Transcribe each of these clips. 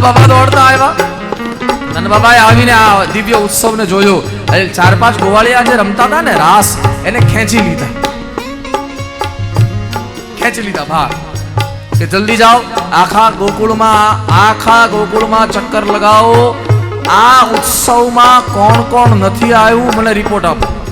બાબા દોડતા આવ્યા. નંદ બાબાએ આવીને આ દિવ્ય ઉત્સવને જોયો. એટલે ચાર પાંચ ગોવાળિયા જે રમતા હતા ને, રાસ, એને ખેંચી લીધા. ખેંચી લીધા ભાગ. કે જલ્દી જાઓ, આખા ગોકુળમાં આખા ગોકુળમાં ચક્કર લગાવો. આ ઉત્સવમાં કોણ કોણ નથી આવ્યું, મને રિપોર્ટ આપો.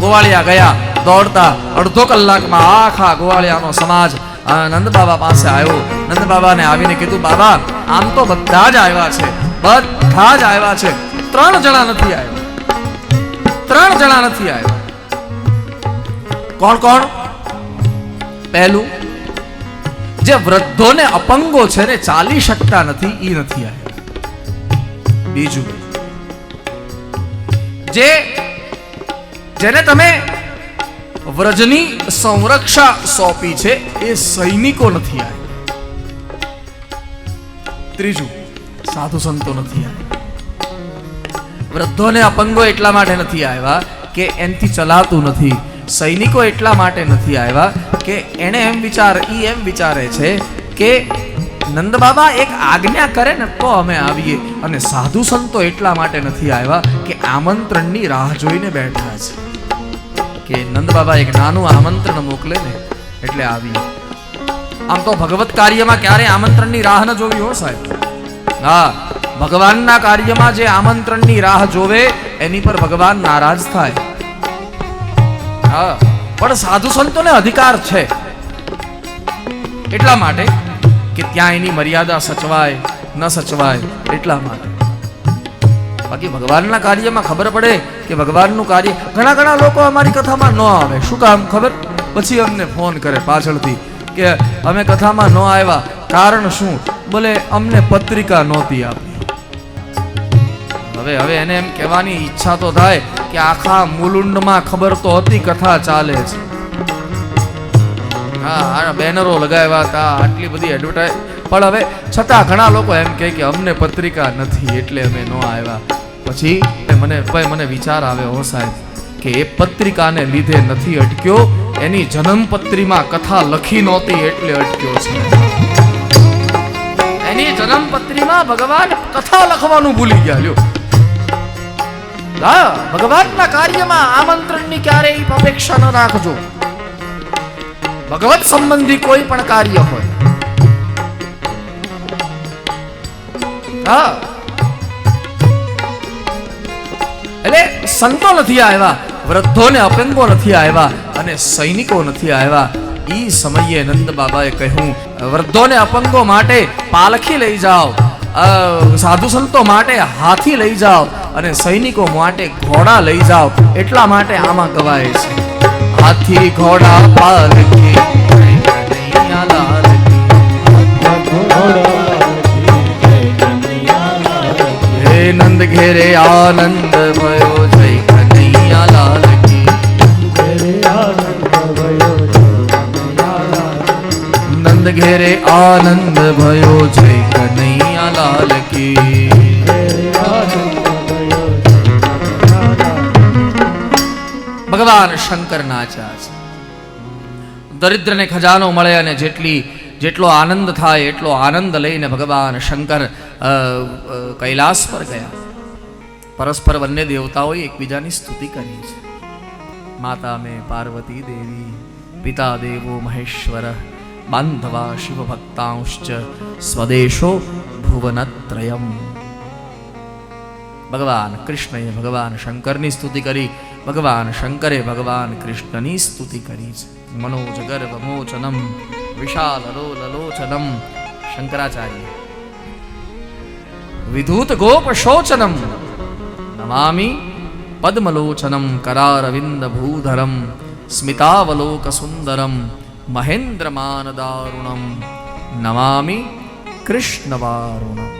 ગોવાળિયા ગયા, દોડતા અડધો કલાકમાં આખા ગોવાળિયાનો સમાજ નંદ બાબા પાસે આવ્યો. નંદ બાબાને આવીને કીધું, બાબા, આમ તો બધા જ આવ્યા છે. બધા જ આવ્યા છે. ત્રણ જણા નથી આવ્યા. ત્રણ જણા નથી આવ્યા. કોણ કોણ? પહેલું, જે વૃદ્ધોને અપંગો છે ને ચાલી શકતા નથી એ નથી આવ્યા. બીજું, જે, જેને તમે વ્રજની સંરક્ષા સોંપી છે, એ સૈનિકો નથી આવ્યા ત્રીજું, સાધુ સંતો નથી આવ્યા વૃદ્ધોને અપંગો એટલા માટે નથી આવ્યા કે એનથી ચલાતું નથી. સૈનિકો એટલા માટે નથી આવ્યા કે એને એમ વિચાર, ઈ એમ વિચારે છે કે નંદ બાબા એક આજ્ઞા કરે ને તો અમે આવીએ. અને સાધુ સંતો એટલા માટે નથી આવ્યા કે આમંત્રણની રાહ જોઈને બેઠા છે. કે નંદ બાબા એક નાનું આમંત્રણ મોકલે ને એટલે આવી. આમ તો ભગવત કાર્યમાં ક્યારે આમંત્રણની રાહ ન જોવી હો સાહેબ? હા, ભગવાનના કાર્યમાં જે આમંત્રણની રાહ જોવે, એની પર ભગવાન નારાજ થાય. હા, પણ સાધુ સંતોને અધિકાર છે. એટલા માટે કે ત્યાં એની મર્યાદા સચવાય, ન સચવાય, એટલા માટે. બાકી ભગવાનના કાર્યમાં ખબર પડે કે ભગવાનનું કાર્ય ઘણા ઘણા લોકો અમારી કથામાં ન આવે. શું કામ ખબર? પછી અમને ફોન કરે પાછળથી કે અમે કથામાં ન આવ્યા. કારણ શું? બોલે, અમને પત્રિકા નહોતી આપી. હવે હવે એને એમ કહેવાની ઈચ્છા તો થાય કે આખા મુલુંડમાં ખબર તો હતી કથા ચાલે છે. હા બેનરો લગાવ્યા હતા, આટલી બધી એડવર્ટાઇઝ પણ હવે છતાં ઘણા લોકો એમ કહે કે અમને પત્રિકા નથી, એટલે અમે ન આવ્યા. પછી મને પછી મને વિચાર આવ્યો હો સાહેબ, કે એ પત્રિકાને લીધે નથી અટક્યો? એની જન્મપત્રીમાં કથા લખી નહોતી એટલે અટક્યો છે. એની જન્મપત્રીમાં ભગવાન કથા લખવાનું ભૂલી ગયા, લ્યો. હા, ભગવાનના કાર્યમાં આમંત્રણની ક્યારેય અપેક્ષા ન રાખજો. ભગવત સંબંધી કોઈ પણ કાર્ય હોય. હા એટલે સંતો નથી આવ્યા વૃદ્ધોને અપંગો નથી આવ્યા અને સૈનિકો નથી આવ્યા એ સમયે નંદ બાબાએ કહ્યું, વૃદ્ધોને અપંગો માટે પાલખી લઈ જાઓ સાધુ સંતો માટે હાથી લઈ જાઓ અને સૈનિકો માટે ઘોડા લઈ જાઓ. એટલા માટે આમાં ગવાય છે. હાથી, ઘોડા, પાલખી નંદ ઘેરે આનંદ નંદ ઘેરે આનંદ ભયો છે કનૈયા લાલ કી. ભગવાન શંકરના આચાર છે દરિદ્રને ખજાનો મળે અને જેટલી, જેટલો આનંદ થાય, એટલો આનંદ લઈને ભગવાન શંકર કૈલાસ પર ગયા. પરસ્પર બંને દેવતાઓએ એકબીજાની સ્તુતિ કરી છે. માતા મેં પાર્વતી દેવી, પિતા દેવો મહેશ્વર બાંધવા શિવભક્તાંશ્ચ સ્વદેશો ભુવનત્રયમ ભગવાન કૃષ્ણએ ભગવાન શંકરની સ્તુતિ કરી ભગવાન શંકરે ભગવાન કૃષ્ણની સ્તુતિ કરી છે મનોજ ગર્ભ મોચનમ વિશાલ લોચનમ શંકરાચાર્ય વિધૂત ગોપ શોચનમ નમામિ પદ્મલોચનમ કરારવિંદ ભૂધરમ સ્મિતાવલોક સુંદરમ મહેન્દ્રમાન દારુણમ નમામિ કૃષ્ણવારુણમ